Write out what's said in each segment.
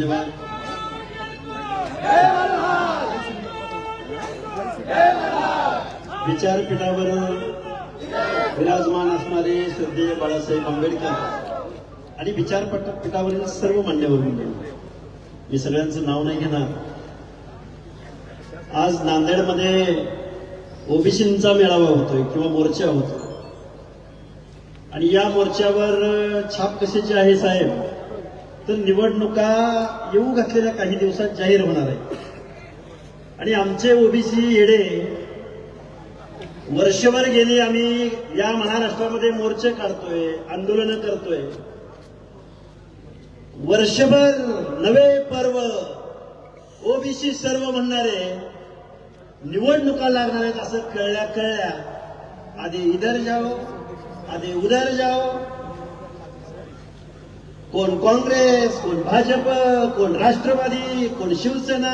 धन्यवाद. विचारपीठावर विराजमान असणारे श्रद्धेय बाळासाहेब आंबेडकर आणि विचारपीठावरील सर्व मान्यवर मंडळी मी सगळ्यांचं नाव नाही घेणार. आज नांदेडमध्ये ओबीसींचा मेळावा होतोय किंवा मोर्चा होतो आणि या मोर्चावर छाप कशाची आहे साहेब? तर निवडणुका येऊ घातलेल्या काही दिवसात जाहीर होणार आहे आणि आमचे ओबीसी येडे वर्षभर गेली आम्ही या महाराष्ट्रामध्ये मोर्चे काढतोय आंदोलनं करतोय. वर्षभर नवे पर्व ओबीसी सर्व म्हणणारे निवडणुका लागणार आहेत असं कळल्या कळल्या. आधी इधर जाओ आधी उधर जाओ कोण काँग्रेस कोण भाजप कोण राष्ट्रवादी कोण शिवसेना?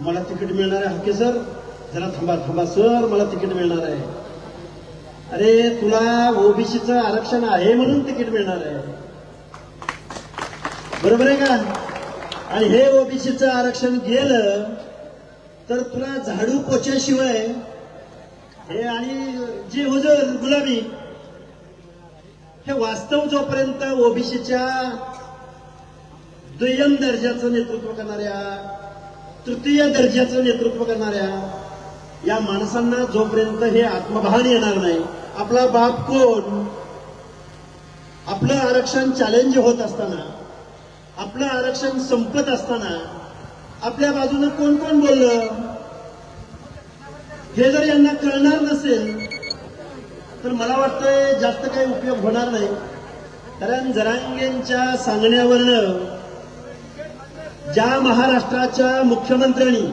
मला तिकीट मिळणार आहे हके सर. जरा थांबा थांबा सर. मला तिकीट मिळणार आहे. अरे तुला ओबीसीचं आरक्षण आहे म्हणून तिकीट मिळणार आहे. बरोबर आहे का? आणि हे ओबीसीचं आरक्षण गेलं तर तुला झाडू पोच्याशिवाय हे आणि जे हो हुजर गुलाबी हे वास्तव जोपर्यंत ओबीसीच्या दुय्यम दर्जाचं नेतृत्व करणाऱ्या तृतीय दर्जाचं नेतृत्व करणाऱ्या या माणसांना जोपर्यंत हे आत्मभान येणार नाही आपला बाप कोण? आपलं आरक्षण चॅलेंज होत असताना आपलं आरक्षण संपत असताना आपल्या बाजूनं कोण कोण बोललं? हे जर यांना कळणार नसेल तर मला वाटतंय जास्त काही उपयोग होणार नाही. कारण जरांगेंच्या सांगण्यावरनं ज्या महाराष्ट्राच्या मुख्यमंत्र्यांनी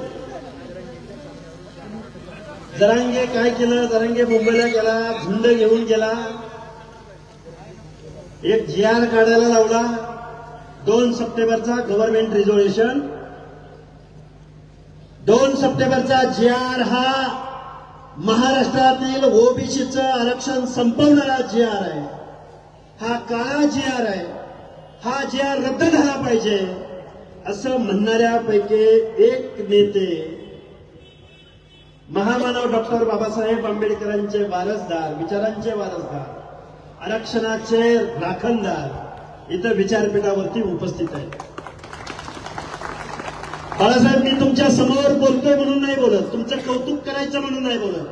जरांगे काय केलं जरांगे मुंबईला गेला झुंड घेऊन गेला एक जी आर काढायला लावला दोन सप्टेंबरचा गव्हर्नमेंट रिझोल्युशन दोन सप्टेंबरचा जी आर हा महाराष्ट्रातील ओबीसीचं आरक्षण संपवणारा जी आर आहे. हा काळा जी आर आहे हा जे आर रद्द झाला पाहिजे असं म्हणणाऱ्यापैकी एक नेते महामानव डॉक्टर बाबासाहेब आंबेडकरांचे वारसदार विचारांचे वारसदार आरक्षणाचे राखणदार इथं विचारपीठावरती उपस्थित आहेत. बाळासाहेब मी तुमच्यासमोर बोलतोय म्हणून नाही बोलत. तुमचं कौतुक करायचं म्हणून नाही बोलत.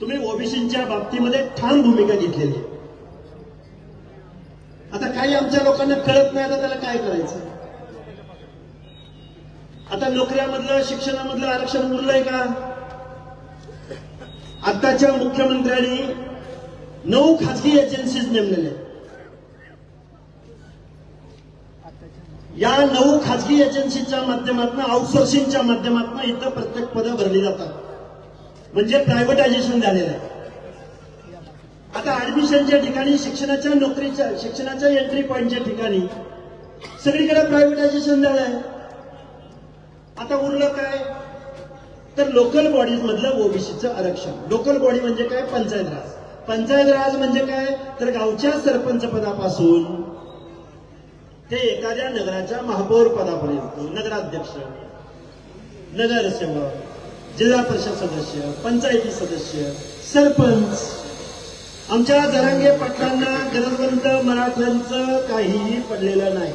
तुम्ही ओबीसीच्या बाबतीमध्ये ठाम भूमिका घेतलेली. आहे आता काही आमच्या लोकांना कळत नाही आता त्याला काय करायचं. आता नोकऱ्यामधलं शिक्षणामधलं आरक्षण उरलंय का? आताच्या मुख्यमंत्र्यांनी नऊ खाजगी एजन्सीज नेमलेल्या या नऊ खाजगी एजन्सीच्या माध्यमातून आउटसोर्सिंगच्या माध्यमातून इथं प्रत्येक पदं भरली जातात. म्हणजे प्रायव्हेटायझेशन झालेलं आहे. आता ऍडमिशनच्या ठिकाणी शिक्षणाच्या नोकरीच्या शिक्षणाच्या एंट्री पॉईंटच्या ठिकाणी सगळीकडे प्रायव्हेटायझेशन आहे आता उरलं काय? तर लोकल बॉडीज मधलं ओबीसीचं आरक्षण. लोकल बॉडी म्हणजे काय? पंचायत राज. पंचायत राज म्हणजे काय? तर गावच्या सरपंच पदापासून ते एखाद्या नगराच्या महापौर पदापर्यंत नगराध्यक्ष नगरसेवक जिल्हा परिषद सदस्य पंचायती सदस्य सरपंच आमच्या जरांगे पाटलांना गरजवंत मराठ्यांचं काहीही पडलेलं नाही.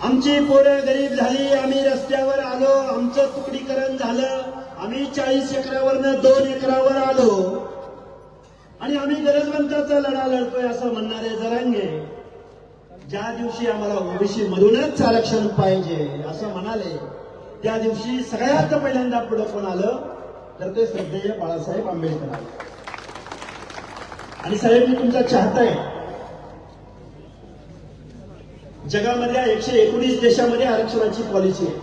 आमची पोरं गरीब झाली आम्ही रस्त्यावर आलो आमचं तुकडीकरण झालं आम्ही चाळीस एकरावरनं दोन एकरावर आलो. आणि आम्ही गरजवंताचा लढा लढतोय असं म्हणणारे जरांगे ज्या दिवशी आम्हाला ओबीसी मधूनच आरक्षण पाहिजे असं म्हणाले त्या दिवशी सगळ्यात पहिल्यांदा पुढे कोण आलं? तर ते श्रद्धेय बाळासाहेब आंबेडकर आले. आणि साहेब मी तुमचा चाहता आहे. जगामधल्या एकशे एकोणीस देशामध्ये आरक्षणाची पॉलिसी आहे.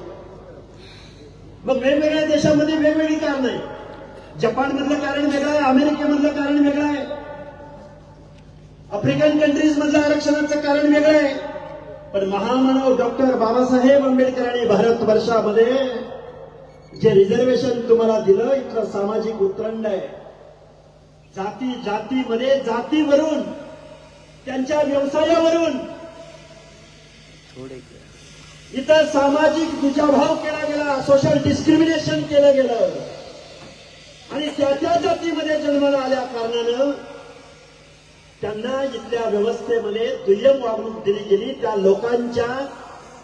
मग वेगवेगळ्या देशामध्ये वेगवेगळी कारण आहे जपान मधलं कारण वेगळं आहे अमेरिकेमधलं कारण वेगळं आफ्रिकन कंट्रीज मधल्या आरक्षणाचं कारण वेगळं आहे. पण महामानव डॉक्टर बाबासाहेब आंबेडकरांनी भारतवर्षामध्ये जे रिझर्वेशन तुम्हाला दिलं इथलं सामाजिक उतरंड आहे. जाती जातीमध्ये जातीवरून त्यांच्या व्यवसायावरून इथं सामाजिक दुजाभाव केला गेला सोशल डिस्क्रिमिनेशन केलं गेलं. आणि त्या त्या जातीमध्ये जन्माला आल्या कारणानं त्यांना इथल्या व्यवस्थेमध्ये दुय्यम वागणूक दिली गेली त्या लोकांच्या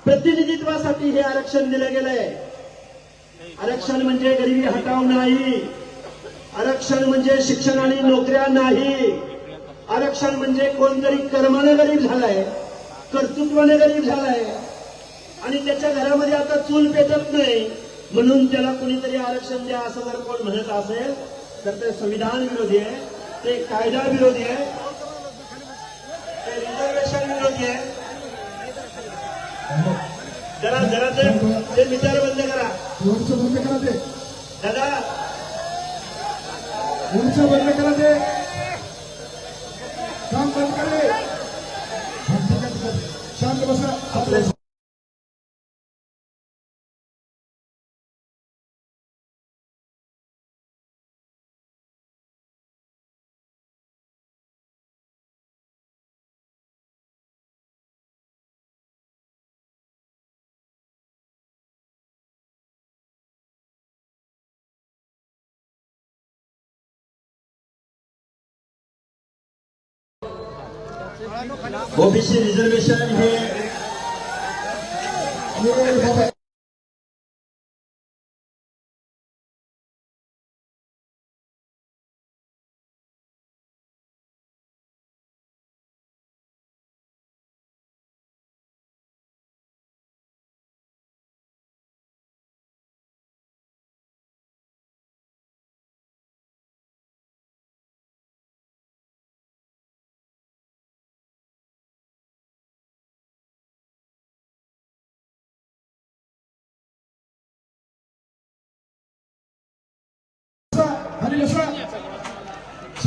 प्रतिनिधित्वासाठी हे आरक्षण दिलं गेलंय. आरक्षण म्हणजे गरिबी हटाव नाही. आरक्षण म्हणजे शिक्षण आणि नोकऱ्या नाही. आरक्षण म्हणजे कोणतरी कर्मानं गरीब झालाय कर्तृत्वाने गरीब झालाय आणि त्याच्या घरामध्ये आता चूल पेटत नाही म्हणून त्याला कुणीतरी आरक्षण द्या असं जर कोण म्हणत असेल तर ते संविधान विरोधी आहे ते कायदा विरोधी आहे आहे जरा जरा ते विचार बंद करा. वरचं बंद करा ते. दादा. वरचं बंद करा ते. काम बंद करे. शांत बसा. आपले ओबीसी रिझर्वेशन हे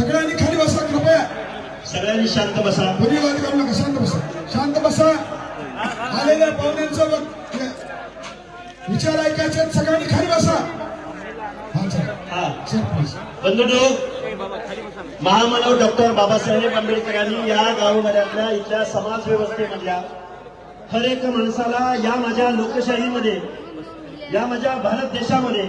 सगळ्यांनी खाली बसा कृपया. सगळ्यांनी शांत बसा. कोणी वाद करू नका शांत बसा. शांत बसा. आलेल्या पाहुण्यांचा विचार ऐकायचे सगळ्यांनी खाली बसा. बंधुनो महामानव डॉक्टर बाबासाहेब आंबेडकरांनी या गावगाड्यातल्या इथल्या समाज व्यवस्थेमधल्या हर एक माणसाला या माझ्या लोकशाहीमध्ये या माझ्या भारत देशामध्ये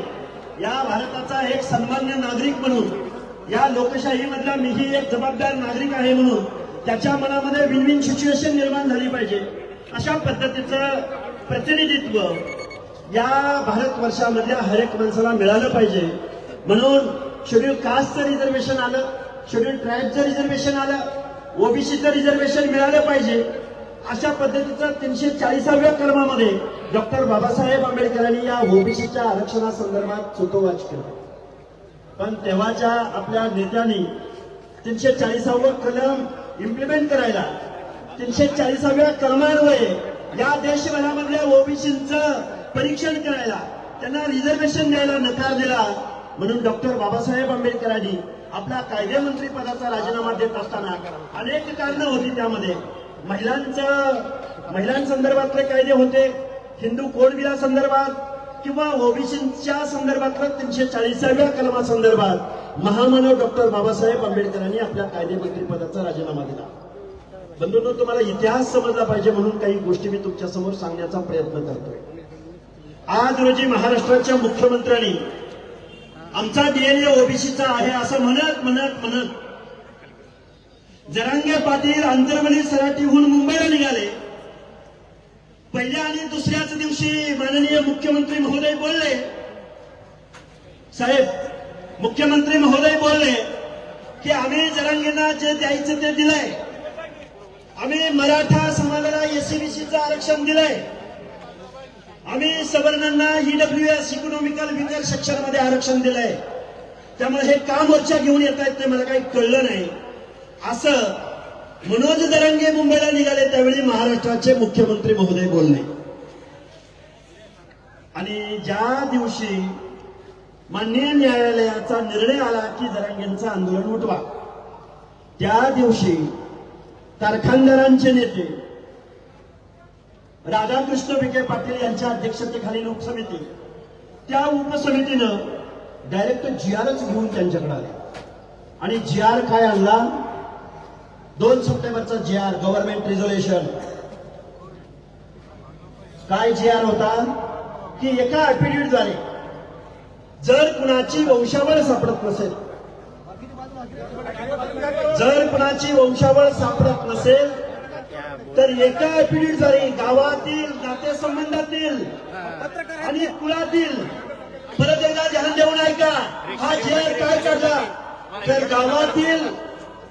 या भारताचा एक सन्मान्य नागरिक म्हणून या लोकशाहीमधला मीही एक जबाबदार नागरिक आहे म्हणून त्याच्या मनामध्ये विन विन सिच्युएशन निर्माण झाली पाहिजे. अशा पद्धतीचं प्रतिनिधित्व या भारतवर्षामधल्या हर एक माणसाला मिळालं पाहिजे. म्हणून शेड्यूल कास्टचं रिझर्वेशन आलं शेड्यूल ट्राईबचं रिझर्वेशन आलं ओबीसीचं रिझर्वेशन मिळालं पाहिजे. अशा पद्धतीचं तीनशे चाळीसाव्या कलमामध्ये डॉक्टर बाबासाहेब आंबेडकरांनी या ओबीसीच्या आरक्षणासंदर्भात सुतोवाच केलं. पण तेव्हाच्या आपल्या नेत्यांनी तीनशे चाळीसावं कलम इम्प्लिमेंट करायला तीनशे चाळीसाव्या कलमान्वये या देशभरामधल्या ओबीसीचं परीक्षण करायला त्यांना रिझर्वेशन द्यायला नकार दिला. म्हणून डॉक्टर बाबासाहेब आंबेडकरांनी आपल्या कायदेमंत्री पदाचा राजीनामा देत असताना अनेक कारणं होती त्यामध्ये. महिलांचं महिलांसंदर्भातले कायदे होते हिंदू कोडविला संदर्भात किंवा ओबीसीच्या संदर्भातलं तीनशे चाळीसाव्या कलमासंदर्भात महामानव डॉक्टर बाबासाहेब आंबेडकरांनी आपल्या कायदेमंत्री पदाचा राजीनामा दिला. बंधूंनो तुम्हाला इतिहास समजला पाहिजे म्हणून काही गोष्टी मी तुमच्यासमोर सांगण्याचा प्रयत्न करतोय. आज रोजी महाराष्ट्राच्या मुख्यमंत्र्यांनी आमचा डीएनए ओबीसीचा आहे असं म्हणत म्हणत म्हणत जरांगे पाटील आंतरवली सराटीहून मुंबईला निघाले. पहिल्या आणि दुसऱ्याच दिवशी माननीय मुख्यमंत्री महोदय बोलले. साहेब मुख्यमंत्री महोदय बोलले की आम्ही जरांगींना जे द्यायचं ते दिलंय. आम्ही मराठा समाजाला एसीबीसीचं आरक्षण दिलंय. आम्ही सवर्णांना ईडब्ल्यू एस इकॉनॉमिकल विकर सेक्शनमध्ये आरक्षण दिलंय. त्यामुळे हे का मोर्चा घेऊन येत आहेत ते मला काही कळलं नाही. असं मनोज दरंगे मुंबईला निघाले त्यावेळी महाराष्ट्राचे मुख्यमंत्री महोदय बोलले. आणि ज्या दिवशी माननीय न्यायालयाचा निर्णय आला की जरांगेंचं आंदोलन उठवा त्या दिवशी कारखानदारांचे नेते राधाकृष्ण विखे पाटील यांच्या अध्यक्षतेखाली उपसमिती त्या उपसमितीनं डायरेक्ट जी आरच घेऊन त्यांच्याकडे आले. आणि जी आर काय आणला? दोन सप्टेंबरचा जी आर गव्हर्नमेंट रिझोल्युशन काय जे आर होता? की एका ऍफिडेव्हिटद्वारे जर कुणाची वंशावळ सापडत नसेल जर कुणाची वंशावळ सापडत नसेल तर एका ऍफिडेव्हिटद्वारे गावातील नातेसंबंधातील आणि कुळातील परत एकदा ध्यान देऊन ऐका हा जे आर काय करता? तर गावातील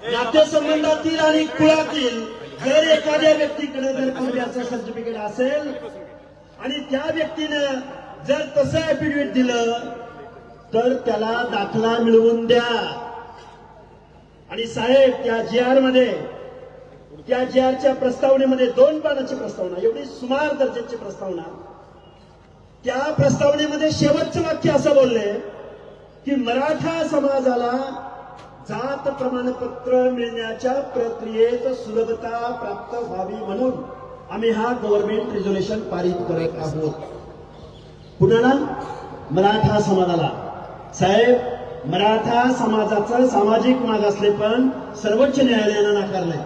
नातेसंबंधातील आणि कुळातील जर एखाद्या व्यक्तीकडे जर कुटुंबियाचं सर्टिफिकेट असेल आणि त्या व्यक्तीनं जर तसं ऍफिडेव्हिट दिलं तर त्याला दाखला मिळवून द्या. आणि साहेब त्या जी आरमध्ये त्या जी आरच्या प्रस्तावनेमध्ये दोन पानाची प्रस्तावना एवढी सुमार दर्जाची प्रस्तावना. त्या प्रस्तावनेमध्ये शेवटचं वाक्य असं बोलले की मराठा समाजाला जात प्रमाणपत्र मिळण्याच्या प्रक्रियेत सुलभता प्राप्त व्हावी म्हणून आम्ही हा गव्हर्नमेंट रेझोल्युशन पारित करत आहोत. कुणाला? मराठा समाजाला. साहेब मराठा समाजाचं सामाजिक मागासलेपण सर्वोच्च न्यायालयानं नाकारलंय.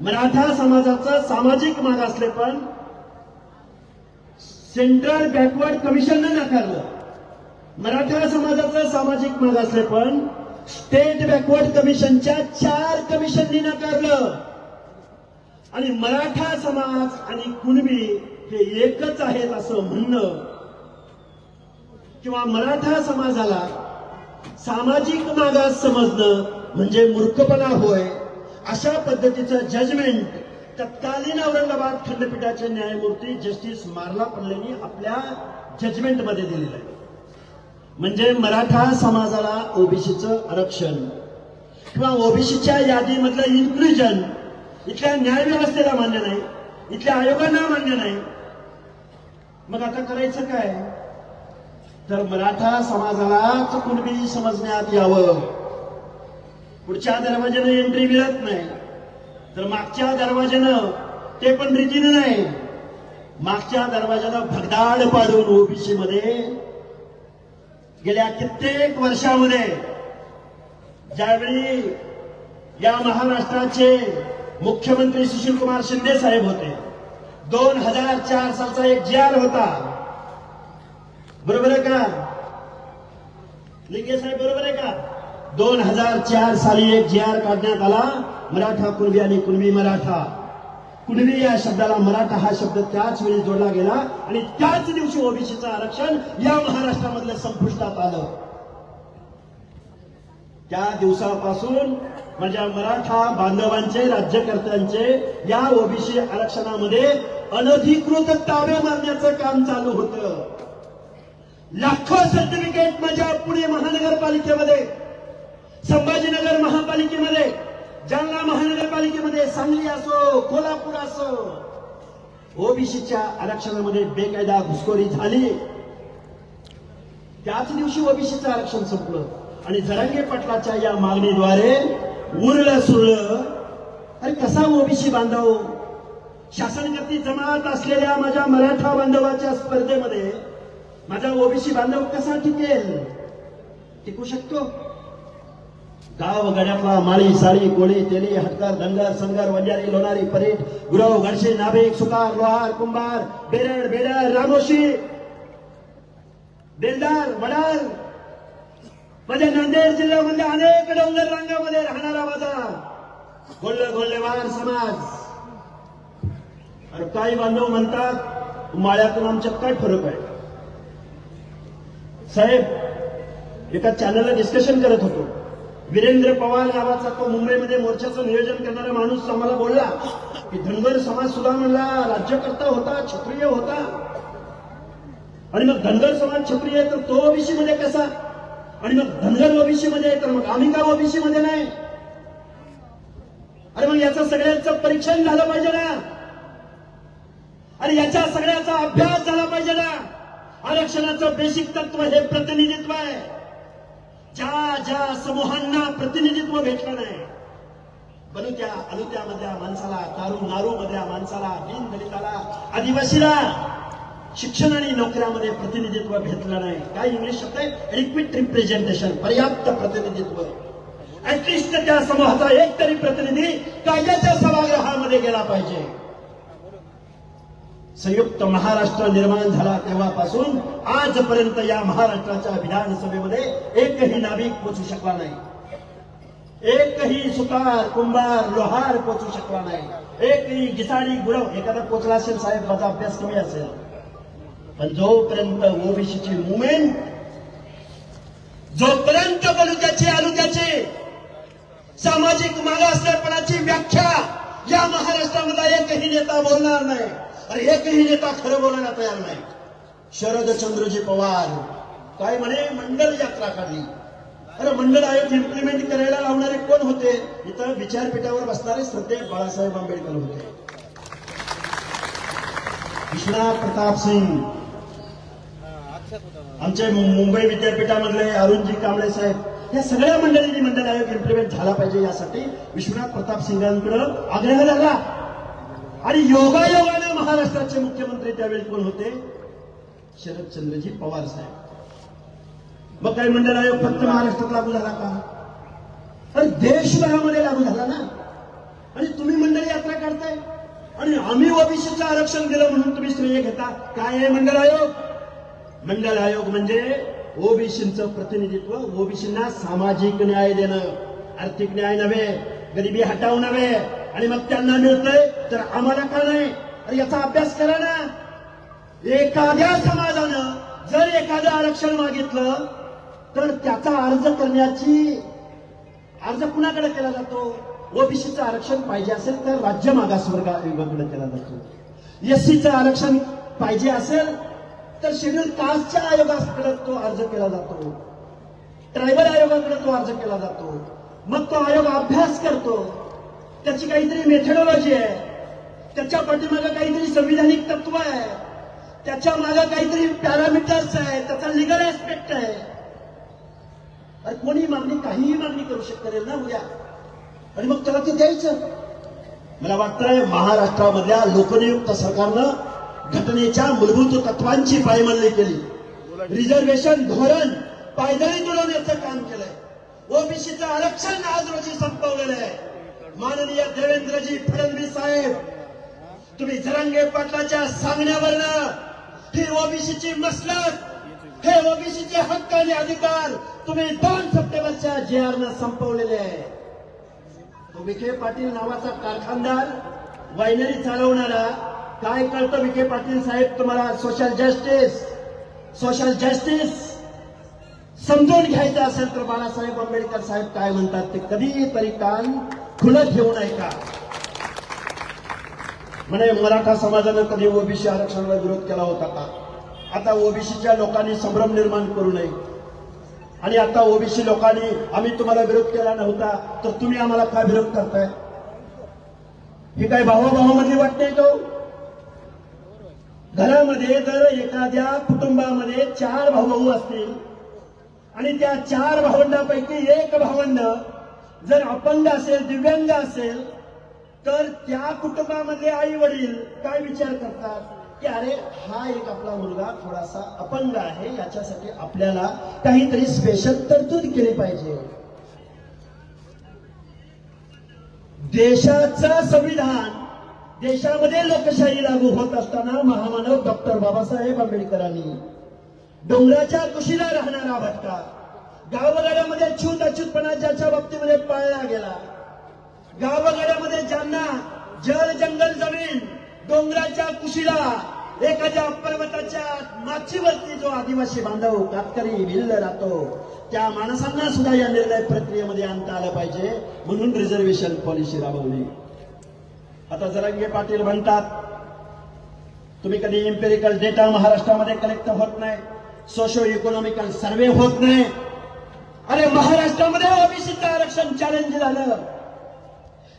मराठा समाजाचं सामाजिक मागासलेपण सेंट्रल बॅकवर्ड कमिशननं नाकारलं. मराठा समाजाचं सामाजिक मागासलेपण स्टेट बॅकवर्ड कमिशनच्या चार कमिशननी नाकारलं. आणि मराठा समाज आणि कुणबी हे एकच आहेत असं म्हणणं. किंवा मराठा समाजाला सामाजिक मागास समजणं म्हणजे मूर्खपणा होय अशा पद्धतीचं जजमेंट तत्कालीन औरंगाबाद खंडपीठाचे न्यायमूर्ती जस्टिस मारला पल्लेनी आपल्या जजमेंटमध्ये दिलेलं आहे. म्हणजे मराठा समाजाला ओबीसीचं आरक्षण किंवा ओबीसीच्या यादीमधलं इन्क्लुजन इथल्या न्यायव्यवस्थेला मान्य नाही इथल्या आयोगांना मान्य नाही. मग आता करायचं काय? तर मराठा समाजालाच कुणबी समजण्यात यावं. पुढच्या दरवाज्यानं एंट्री मिळत नाही. तर मागच्या दरवाज्यानं ते पण रीतीनं नाही. मागच्या दरवाज्याला भगदाड पाडून ओबीसी मध्ये गेल्या कित्येक वर्षामध्ये ज्यावेळी या महाराष्ट्राचे मुख्यमंत्री सुशील कुमार शिंदे साहेब होते दोन हजार चार सालचा एक जी आर होता. बरोबर आहे का? लिंगे साहेब बरोबर आहे का? दोन हजार चार साली एक जी आर काढण्यात आला मराठा कुणबी आणि कुणबी मराठा. कुणबी या शब्दाला मराठा हा शब्द त्याच वेळी जोडला गेला आणि त्याच दिवशी ओबीसीचं आरक्षण या महाराष्ट्रामधल्या संपुष्टात आलं. त्या दिवसापासून माझ्या मराठा बांधवांचे राज्यकर्त्यांचे या ओबीसी आरक्षणामध्ये अनधिकृत ताबे मारण्याचं काम चालू होतं. लाखो सर्टिफिकेट माझ्या पुणे महानगरपालिकेमध्ये संभाजीनगर महापालिकेमध्ये जालना महानगरपालिकेमध्ये सांगली असो कोल्हापूर असो ओबीसीच्या आरक्षणामध्ये बेकायदा घुसखोरी झाली. त्याच दिवशी ओबीसीचं आरक्षण संपलं आणि जरांगे पाटलाच्या या मागणीद्वारे उरलं सुरलं. अरे कसा ओबीसी बांधव? शासनकर्ती जमात असलेल्या माझ्या मराठा बांधवाच्या स्पर्धेमध्ये माझा ओबीसी बांधव कसा टिकेल? टिकू शकतो? गाव गड्यातला माळी साळी कोळी तेली हटकर धनगर संगर वंजारी लोणारी परीट गुरव गडशे नाभिक सुकार लोहार कुंभार बेरड बेडर रामोशी बेलदार वडार म्हणजे नांदेड जिल्ह्यामध्ये अनेक डोंगर रांगामध्ये राहणारा माझा गोल्ल गोल्लेवार समाज. अरे काही बांधव म्हणतात माळ्यातून आमच्यात काय फरक आहे? साहेब एका चॅनलला डिस्कशन करत होतो. वीरेंद्र पवार नावाचा तो मुंबईमध्ये मोर्चाचं नियोजन करणारा माणूस आम्हाला बोलला की धनगर समाज सुद्धा म्हणला राज्यकर्ता होता क्षत्रिय होता. आणि मग धनगर समाज क्षत्रिय तर तो ओबीसी मध्ये कसा? आणि मग धनगर ओबीसी मध्ये तर मग आम्ही का ओबीसी मध्ये नाही? अरे मग याचं सगळ्यांचं परीक्षण झालं पाहिजे ना. अरे याच्या सगळ्याचा अभ्यास झाला पाहिजे ना. आरक्षणाचं बेसिक तत्व हे प्रतिनिधित्व आहे. ज्या ज्या समूहांना प्रतिनिधित्व भेटलं नाही बलुत्या अलुत्यामधल्या माणसाला दारू नारू मधल्या माणसाला दीन दलिताला आदिवासीला शिक्षण आणि नोकऱ्यामध्ये प्रतिनिधित्व भेटलं नाही. काय इंग्लिश शब्द आहे? रिक्विट रिप्रेझेंटेशन पर्याप्त प्रतिनिधित्व. ऍटलिस्ट त्या समूहाचा एक तरी प्रतिनिधी कायद्याच्या सभागृहामध्ये गेला पाहिजे. संयुक्त महाराष्ट्र निर्माण झाला तेव्हापासून आजपर्यंत या महाराष्ट्राच्या विधानसभेमध्ये एकही नाभिक पोचू शकला नाही. एकही सुतार कुंभार लोहार पोचू शकला नाही. एकही गिसाडी गुरव एखादा पोचला असेल साहेब माझा अभ्यास कमी असेल. पण जोपर्यंत ओबीसीची मुवमेंट जोपर्यंत बलुक्याची आलुक्याची सामाजिक मागासलेपणाची व्याख्या या महाराष्ट्रामध्ये एकही नेता बोलणार नाही अरे एकही नेता खरं बोलायला तयार नाही. शरदचंद्रजी पवार. काय म्हणे? मंडल यात्रा काढली. अरे मंडळ आयोग इम्प्लिमेंट करायला लावणारे कोण होते? इथं विचारपीठावर बसणारे सध्या बाळासाहेब आंबेडकर होते. विश्वनाथ प्रताप सिंग. आमचे मुंबई विद्यापीठामधले अरुणजी कांबळे साहेब. या सगळ्या मंडळींनी मंडळ आयोग इम्प्लिमेंट झाला पाहिजे यासाठी विश्वनाथ प्रताप सिंगांकडे आग्रह लागला आणि योगायोग महाराष्ट्राचे मुख्यमंत्री त्यावेळी कोण होते? शरदचंद्रजी पवार साहेब. मग काय मंडळ आयोग फक्त महाराष्ट्रात लागू झाला का? अरे देशभरामध्ये लागू झाला ना. आणि तुम्ही मंडळी यात्रा काढताय. आणि आम्ही ओबीसीचं आरक्षण दिलं म्हणून तुम्ही श्रेय घेता. काय आहे मंडळ आयोग? मंडळ आयोग म्हणजे ओबीसीचं प्रतिनिधित्व ओबीसींना सामाजिक न्याय देणं. आर्थिक न्याय नव्हे गरिबी हटाव नव्हे. आणि मग त्यांना मिळतंय तर आम्हाला का नाही? अरे याचा अभ्यास करा ना. एखाद्या समाजानं जर एखादं आरक्षण मागितलं तर त्याचा अर्ज करण्याची अर्ज कुणाकडे केला जातो? ओबीसीचं आरक्षण पाहिजे असेल तर राज्य मागासवर्ग आयोगाकडे केला जातो. एससीचं आरक्षण पाहिजे असेल तर शेड्यूल कास्टच्या आयोगाकडे तो अर्ज केला जातो. ट्रायबल आयोगाकडे तो अर्ज केला जातो. मग तो आयोग अभ्यास करतो. त्याची काहीतरी मेथडॉलॉजी आहे. त्याच्या पाठीमागं काहीतरी संविधानिक तत्व आहे. त्याच्या मागं काहीतरी पॅरामीटर्स आहे. त्याचा लिगल एस्पेक्ट आहे. अरे कोणी मागणी काहीही मागणी करू शकते ना उद्या आणि मग त्याला ते द्यायचं. मला वाटतंय महाराष्ट्रामधल्या लोकनियुक्त सरकारनं घटनेच्या मूलभूत तत्वांची पायमल्ली केली. रिझर्वेशन धोरण पायदळी तुडवण्याचं काम केलंय. ओबीसीचं आरक्षण आज रोजी संपवलेलं आहे. माननीय देवेंद्रजी फडणवीस साहेब तुम्ही झरंगे पाटलाच्या सांगण्यावरनं ही ओबीसीची मसलत हे ओबीसीचे हक्क आणि अधिकार तुम्ही दोन सप्टेंबरच्या जे आरनं संपवलेले आहे. तो विखे पाटील नावाचा कारखानदार वायनरी चालवणारा काय कळतं विखे पाटील साहेब तुम्हाला? सोशल जस्टिस सोशल जस्टिस समजून घ्यायचं असेल तर बाळासाहेब आंबेडकर साहेब काय म्हणतात ते कधी तरी कान खुलं ठेवून ऐका म्हणे मराठा समाजानं कधी ओबीसी आरक्षणाला विरोध केला होता का? आता ओबीसीच्या लोकांनी संभ्रम निर्माण करू नये. आणि आता ओबीसी लोकांनी आम्ही तुम्हाला विरोध केला नव्हता तर तुम्ही आम्हाला का विरोध करताय? ही काय भावाभावामधली वाट नाही तो? घरामध्ये जर एखाद्या कुटुंबामध्ये चार भाऊ भाऊ असतील आणि त्या चार भावंडापैकी एक भावंड जर अपंग असेल दिव्यांग असेल तर त्या कुटुंबामधले आई वडील काय विचार करतात? की अरे हा एक आपला मुलगा थोडासा अपंग आहे याच्यासाठी आपल्याला काहीतरी स्पेशल तरतूद केली पाहिजे. देशाचं संविधान देशामध्ये लोकशाही लागू होत असताना महामानव डॉक्टर बाबासाहेब आंबेडकरांनी डोंगराच्या कुशीला राहणारा भटका गावगाड्यामध्ये छूत अच्युतपणा ज्याच्या बाबतीमध्ये पाळला गेला गावागाड्यामध्ये ज्यांना जल जंगल जमीन डोंगराच्या कुशीला एखाद्या पर्वताच्या माचीवरती जो आदिवासी बांधव कातकरी भिल्ल राहतो त्या माणसांना सुद्धा या निर्णय प्रक्रियेमध्ये आणता आलं पाहिजे म्हणून रिझर्वेशन पॉलिसी राबवली. आता जरंगे पाटील म्हणतात तुम्ही कधी इम्पेरिकल डेटा महाराष्ट्रामध्ये कलेक्ट होत नाही सोशो इकॉनॉमिकल सर्वे होत नाही. अरे महाराष्ट्रामध्ये ओबीसीचं आरक्षण चॅलेंज झालं.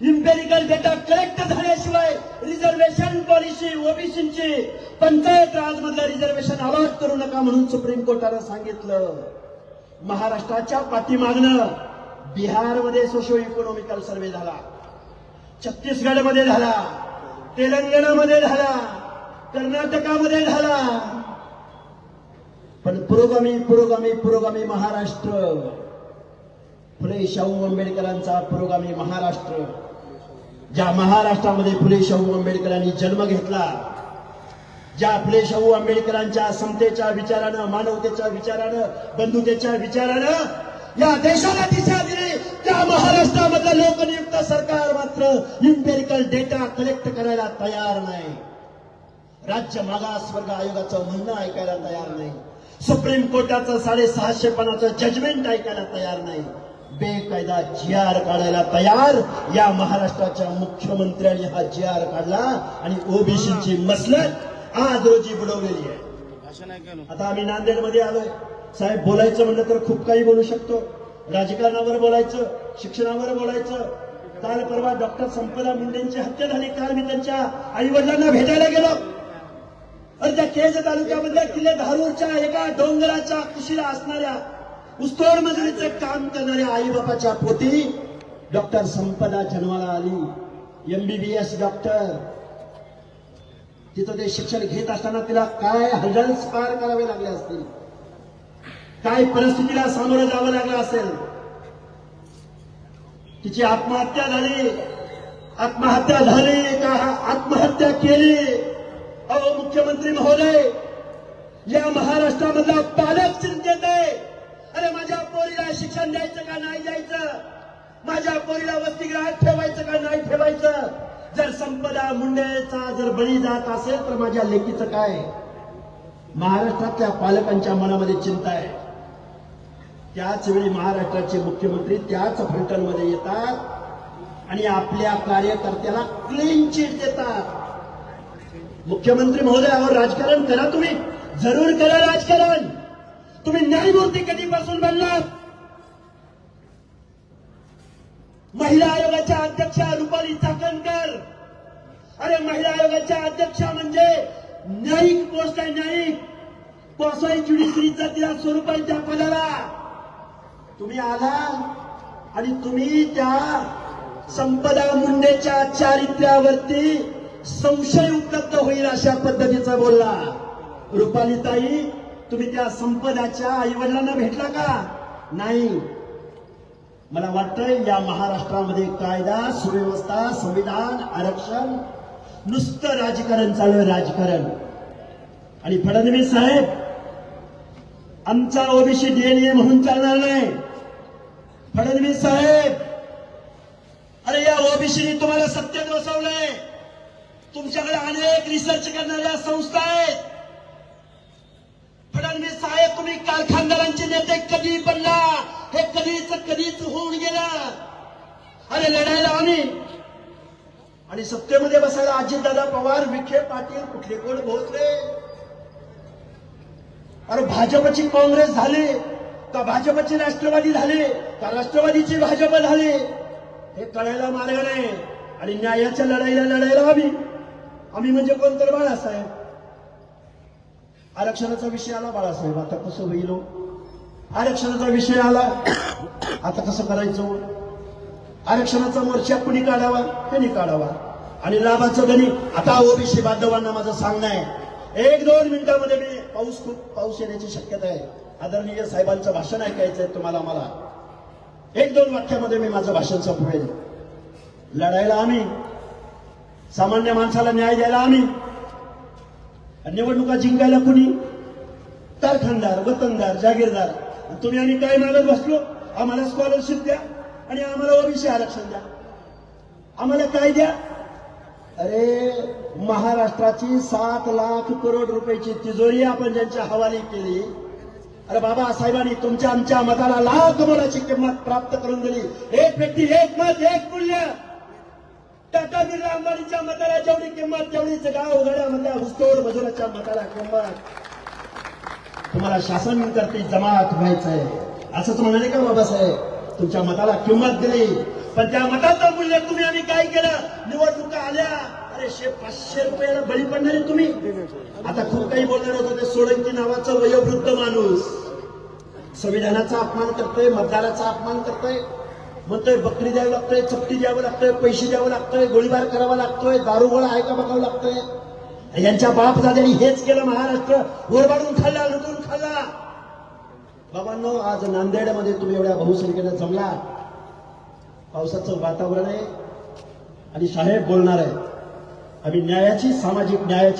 इम्पेरिकल डेटा कलेक्ट झाल्याशिवाय रिझर्वेशन पॉलिसी ओबीसीची पंचायत राज मधलं रिझर्वेशन अलॉट करू नका म्हणून सुप्रीम कोर्टानं सांगितलं. महाराष्ट्राच्या पाठीमागणं बिहारमध्ये सोशो इकॉनॉमिकल सर्वे झाला. छत्तीसगडमध्ये झाला. तेलंगणामध्ये झाला. कर्नाटकामध्ये झाला. पण पुरोगामी पुरोगामी पुरोगामी महाराष्ट्र फुले शाहू आंबेडकरांचा पुरोगामी महाराष्ट्र ज्या महाराष्ट्रामध्ये फुले शाहू आंबेडकरांनी जन्म घेतला ज्या फुले शाहू आंबेडकरांच्या समतेच्या विचारानं मानवतेच्या विचारानं बंधुतेच्या विचारानं या देशाला दिशा दिली त्या महाराष्ट्रामधलं लोकनियुक्त सरकार मात्र इम्पेरिकल डेटा कलेक्ट करायला तयार नाही. राज्य मागासवर्ग आयोगाचं म्हणणं ऐकायला तयार नाही. सुप्रीम कोर्टाचं साडेसहाशे पणाचं जजमेंट ऐकायला तयार नाही. बेकायदा जी आर काढायला तयार. या महाराष्ट्राच्या मुख्यमंत्र्यांनी हा जी आर काढला आणि ओबीसीची मसलत आज रोजी बुडवलेली आहे. आता आम्ही नांदेडमध्ये आलोय. साहेब बोलायचं म्हणलं तर खूप काही बोलू शकतो. राजकारणावर बोलायचं शिक्षणावर बोलायचं. काल परवा डॉक्टर संपदा मुंडेंची हत्या झाली. काल मी त्यांच्या आई वडिलांना भेटायला गेलो. अरे त्या केज तालुक्यामधल्या किल्ले धारूरच्या एका डोंगराच्या कुशीला असणाऱ्या ऊसतोड मजुरीचे काम करणाऱ्या आई बाबाच्या पोटी डॉक्टर संपदा जन्माला आली एमबीबीएस डॉक्टर. तिथं ते शिक्षण घेत असताना तिला काय हजल्स पार करावे लागले असतील? काय परिस्थितीला सामोरं जावं लागलं असेल? तिची आत्महत्या झाली. आत्महत्या झाली का आत्महत्या केली? अहो मुख्यमंत्री महोदय या महाराष्ट्रामधला पालक चिंतेत आहे. अरे माझ्या पोरीला शिक्षण द्यायचं का नाही द्यायचं? माझ्या पोरीला वसतिगृहात ठेवायचं का नाही ठेवायचं? जर संपदा मुंडेचा जर बळी जात असेल तर माझ्या लेकीचं काय? महाराष्ट्रातल्या पालकांच्या मनामध्ये चिंता आहे. त्याच वेळी महाराष्ट्राचे मुख्यमंत्री त्याच फलटणमध्ये येतात आणि आपल्या कार्यकर्त्याला क्लीन चिट देतात. मुख्यमंत्री महोदयावर राजकारण करा तुम्ही. जरूर करा राजकारण. तुम्ही न्यायमूर्ती कधीपासून बनलात? महिला आयोगाच्या अध्यक्षा रुपाली चाकणकर. अरे महिला आयोगाच्या अध्यक्षा म्हणजे न्यायिक पोस्ट आहे न्यायिक. कोसाई ज्युडिशरीचा तिला स्वरूप आहे त्या पदाला. तुम्ही आला आणि तुम्ही त्या संपदा मुंडेच्या चारित्र्यावरती संशय उपलब्ध होईल अशा पद्धतीचा बोलला. रुपालीताई तुम्ही त्या संपदाच्या आईवडिलांना भेटला का? नाही. मला वाटतंय या महाराष्ट्रामध्ये कायदा सुव्यवस्था संविधान आरक्षण नुसतं राजकारण चालू राजकारण. आणि फडणवीस साहेब आमचा ओबीसी डीएनए म्हणून चालणार नाही. फडणवीस साहेब अरे या ओबीसीने तुम्हाला सत्तेत बसवलंय तुमच्याकडे अनेक रिसर्च करणाऱ्या संस्था आहेत. फडणवीस साहेब तुम्ही कारखानदारांचे नेते कधी बनला हे कधीच कधीच होऊन गेलं. अरे लढायला आम्ही. आणि सत्तेमध्ये बसायला अजितदादा पवार विखे पाटील कुठले कोण भोसले अरे भाजपची काँग्रेस झाली का भाजपची राष्ट्रवादी झाली का राष्ट्रवादीची भाजप झाली? हे कळायला मार्ग नाही. आणि न्यायाच्या लढाईला लढायला आम्ही. आम्ही म्हणजे कोण तर बाळासाहेब? आरक्षणाचा विषय आला बाळासाहेब आता कसं होईल हो? आरक्षणाचा विषय आला आता कसं करायचं हो? आरक्षणाचा मोर्चा कुणी काढावा? त्यांनी काढावा. आणि लाभाचं गणी आता ओबीसी बांधवांना माझं सांगणं आहे. एक दोन मिनिटांमध्ये मी पाऊस खूप पाऊस येण्याची शक्यता आहे. आदरणीय साहेबांचं भाषण ऐकायचं आहे तुम्हाला मला. एक दोन वाक्यामध्ये मी माझं भाषण संपवेल लढायला आम्ही सामान्य माणसाला न्याय द्यायला आम्ही निवडणुका जिंकायला कुणी? कारखानदार वतनदार जागीरदार. तुम्ही आम्ही काय मागत बसलो? आम्हाला स्कॉलरशिप द्या आणि आम्हाला ओबीसी आरक्षण द्या. आम्हाला काय द्या? अरे महाराष्ट्राची सात लाख करोड रुपयाची तिजोरी आपण ज्यांच्या हवाली केली अरे बाबा साहेबांनी तुमच्या आमच्या मताला लाख मोलाची किंमत प्राप्त करून दिली. एक व्यक्ती एक मत एक मूल्य. टाटा बिर्ला अंबानीच्या मताला जेवढी किंमत तेवढीच गाव उघड्यामधल्या हुस्तोड मजुराच्या मताला किंमत. तुम्हाला शासन करते जमात व्हायचंय असंच म्हणाले का बाबासाहेब? तुमच्या मताला किंमत दिली. पण त्या मताचं मूल्य तुम्ही आम्ही काय केलं? निवडणुका आल्या. अरे शे पाचशे रुपयाला बळी पडणारे तुम्ही. आता खूप काही बोलणार होतं ते सोळंकी नावाचं वयोवृद्ध माणूस. संविधानाचा अपमान करतोय मतदाराचा अपमान करतोय. म्हणतोय बकरी द्यावी लागतोय चपटी द्यावं लागतोय पैसे द्यावं लागतोय गोळीबार करावा लागतोय दारुगोळा आहे का बघावं लागतोय? यांच्या बाप दाद्यांनी हेच केलं महाराष्ट्र ओरबाडून खाल्ला लुटून खाल्ला. बाबांनो आज नांदेडमध्ये तुम्ही एवढ्या बहुसंख्येनं जमला पावसाचं वातावरण आहे. आणि साहेब बोलणार आहे आम्ही न्यायाची सामाजिक न्यायाची